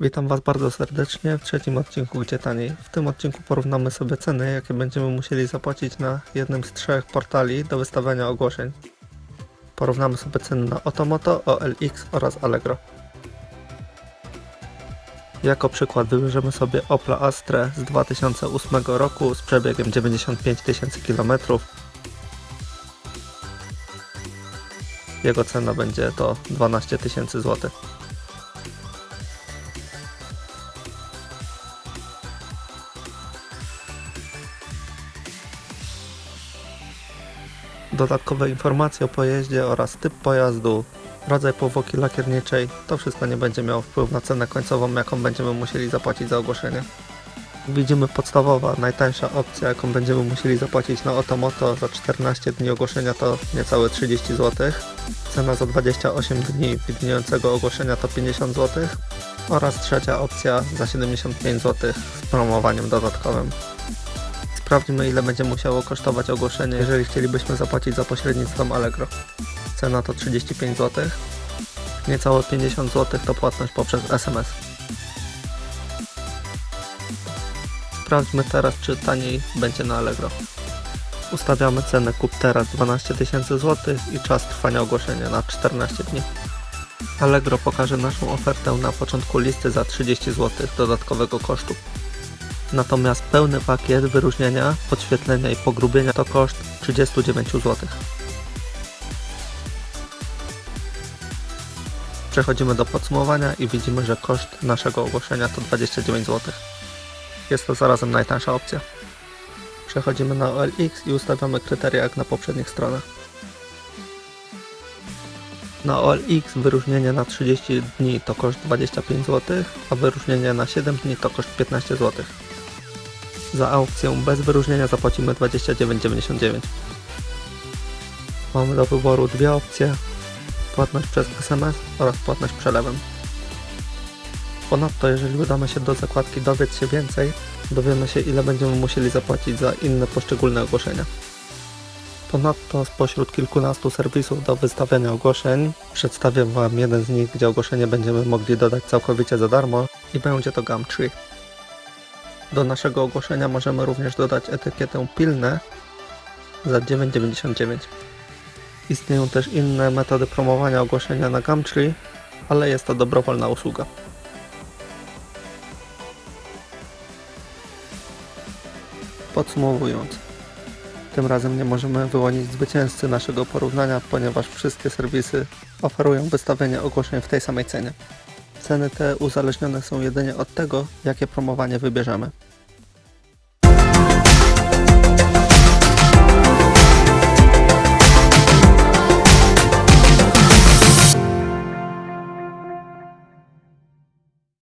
Witam Was bardzo serdecznie w trzecim odcinku Gdzie Taniej. W tym odcinku porównamy sobie ceny, jakie będziemy musieli zapłacić na jednym z trzech portali do wystawiania ogłoszeń. Porównamy sobie ceny na Otomoto, OLX oraz Allegro. Jako przykład wybierzemy sobie Opla Astra z 2008 roku z przebiegiem 95 tysięcy km. Jego cena będzie to 12 tysięcy złotych. Dodatkowe informacje o pojeździe oraz typ pojazdu, rodzaj powłoki lakierniczej, to wszystko nie będzie miało wpływu na cenę końcową, jaką będziemy musieli zapłacić za ogłoszenie. Widzimy podstawowa, najtańsza opcja, jaką będziemy musieli zapłacić na Otomoto za 14 dni ogłoszenia to niecałe 30 zł. Cena za 28 dni widniejącego ogłoszenia to 50 zł. Oraz trzecia opcja za 75 zł z promowaniem dodatkowym. Sprawdźmy ile będzie musiało kosztować ogłoszenie, jeżeli chcielibyśmy zapłacić za pośrednictwem Allegro. Cena to 35 zł. Niecałe 50 zł to płatność poprzez SMS. Sprawdźmy teraz, czy taniej będzie na Allegro. Ustawiamy cenę kup teraz 12 tysięcy zł i czas trwania ogłoszenia na 14 dni. Allegro pokaże naszą ofertę na początku listy za 30 zł dodatkowego kosztu. Natomiast pełny pakiet wyróżnienia, podświetlenia i pogrubienia to koszt 39 zł. Przechodzimy do podsumowania i widzimy, że koszt naszego ogłoszenia to 29 zł. Jest to zarazem najtańsza opcja. Przechodzimy na OLX i ustawiamy kryteria jak na poprzednich stronach. Na OLX wyróżnienie na 30 dni to koszt 25 zł, a wyróżnienie na 7 dni to koszt 15 zł. Za aukcję bez wyróżnienia zapłacimy 29,99. Mamy do wyboru dwie opcje: płatność przez SMS oraz płatność przelewem. Ponadto, jeżeli udamy się do zakładki Dowiedz się więcej, dowiemy się ile będziemy musieli zapłacić za inne poszczególne ogłoszenia. Ponadto spośród kilkunastu serwisów do wystawiania ogłoszeń przedstawię Wam jeden z nich, gdzie ogłoszenie będziemy mogli dodać całkowicie za darmo i będzie to Gumtree. Do naszego ogłoszenia możemy również dodać etykietę pilne za 9,99. Istnieją też inne metody promowania ogłoszenia na Gumtree, ale jest to dobrowolna usługa. Podsumowując, tym razem nie możemy wyłonić zwycięzcy naszego porównania, ponieważ wszystkie serwisy oferują wystawienie ogłoszeń w tej samej cenie. Ceny te uzależnione są jedynie od tego, jakie promowanie wybierzemy.